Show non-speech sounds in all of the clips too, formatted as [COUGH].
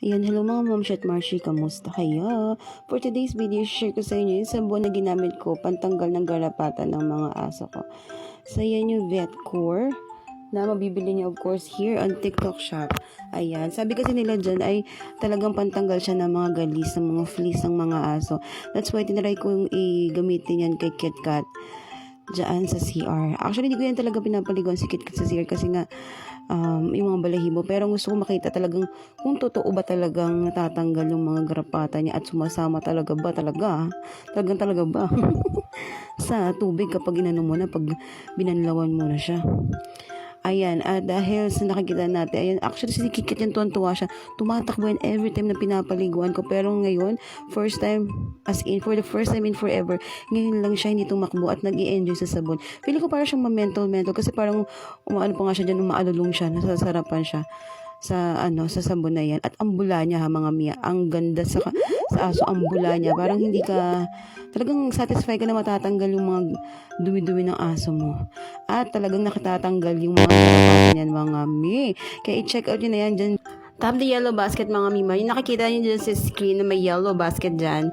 Ayan, hello mga Momshi at Marshi, kamusta kayo? For today's video, share ko sa inyo yung sabon na ginamit ko pantanggal ng garapatan ng mga aso ko. So, yan yung Vetcore na mabibili niyo of course here on TikTok shop. Ayan, sabi kasi nila dyan ay talagang pantanggal siya ng mga galis, ng mga fleas ng mga aso. That's why tinry kong i-gamitin yan kay KitKat dyan sa CR. Actually, hindi ko yan talaga pinapaligon si KitKat sa CR kasi nga um, yung mga balahibo. Pero gusto ko makita talagang kung totoo ba talagang natatanggal yung mga garapata niya at sumasama talaga ba talaga. Talagang talaga ba? [LAUGHS] sa tubig kapag inano mo na, pag binanlawan mo na siya. Ayan, at dahil sa nakikita natin, ayan, actually si Kikit yung tuwan-tuwa siya. Tumatakbo yan every time na pinapaliguan ko. Pero ngayon, first time, as in, for the first time in forever, ngayon lang siya hindi tumakbo at nag enjoy sa sabon. Feeling ko parang siyang ma-mental-mental kasi parang umaano pa nga siya dyan, umaalulong siya, nasasarapan siya sa ano sa sabon na yan at ang bula niya ha mga miya ang ganda sa aso ang bula niya parang hindi ka talagang satisfy ka na matatanggal yung mga dumi-dumi ng aso mo. At talagang nakatatanggal yung mga niyan mga mi. Kaya i-check out nyo na yan dyan Tap the yellow basket mga mima. Yung nakikita nyo dyan sa screen na may yellow basket dyan.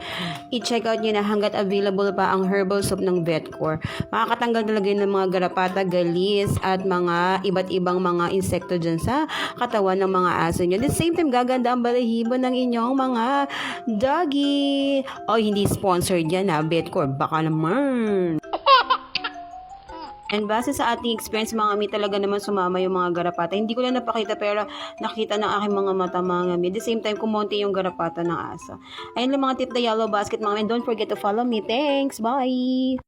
I-check out nyo na hanggat available pa ang herbal soap ng Vetcore. Makakatanggal talaga yun ng mga garapata, galis, at mga iba't ibang mga insekto dyan sa katawan ng mga aso nyo. At the same time, gaganda ang balahibo ng inyong mga doggy. O, hindi sponsored yan ha, Vetcore. Baka naman. And base sa ating experience, mga mi talaga naman sumama yung mga garapata. Hindi ko lang napakita pero nakita ng aking mga mata mga mi. At the same time, kumonti yung garapata ng aso. Ayun lang mga tip the yellow basket mga mi. Don't forget to follow me. Thanks. Bye!